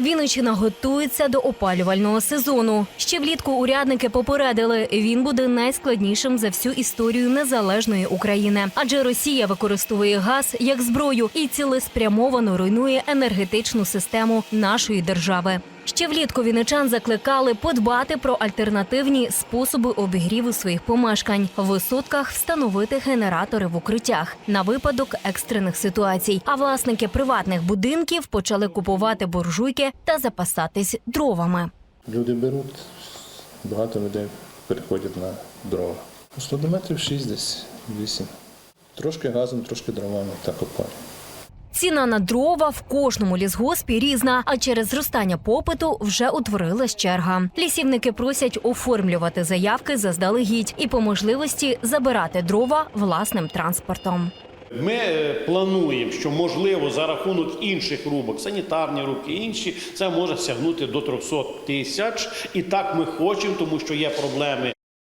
Вінниччина готується до опалювального сезону. Ще влітку урядники попередили, він буде найскладнішим за всю історію незалежної України, адже Росія використовує газ як зброю і цілеспрямовано руйнує енергетичну систему нашої держави. Ще влітку вінничан закликали подбати про альтернативні способи обігріву своїх помешкань, в висотках встановити генератори в укриттях на випадок екстрених ситуацій. А власники приватних будинків почали купувати буржуйки та запасатись дровами. Люди беруть, багато людей переходять на дрова. Ну, 100 метрів 6 десь 8. Трошки газом, трошки дровами так опалюємо. Ціна на дрова в кожному лісгоспі різна, а через зростання попиту вже утворилась черга. Лісівники просять оформлювати заявки заздалегідь і по можливості забирати дрова власним транспортом. Ми е, плануємо, що можливо за рахунок інших рубок, санітарні рубки, інші, це може сягнути до 300 тисяч. І так ми хочемо, тому що є проблеми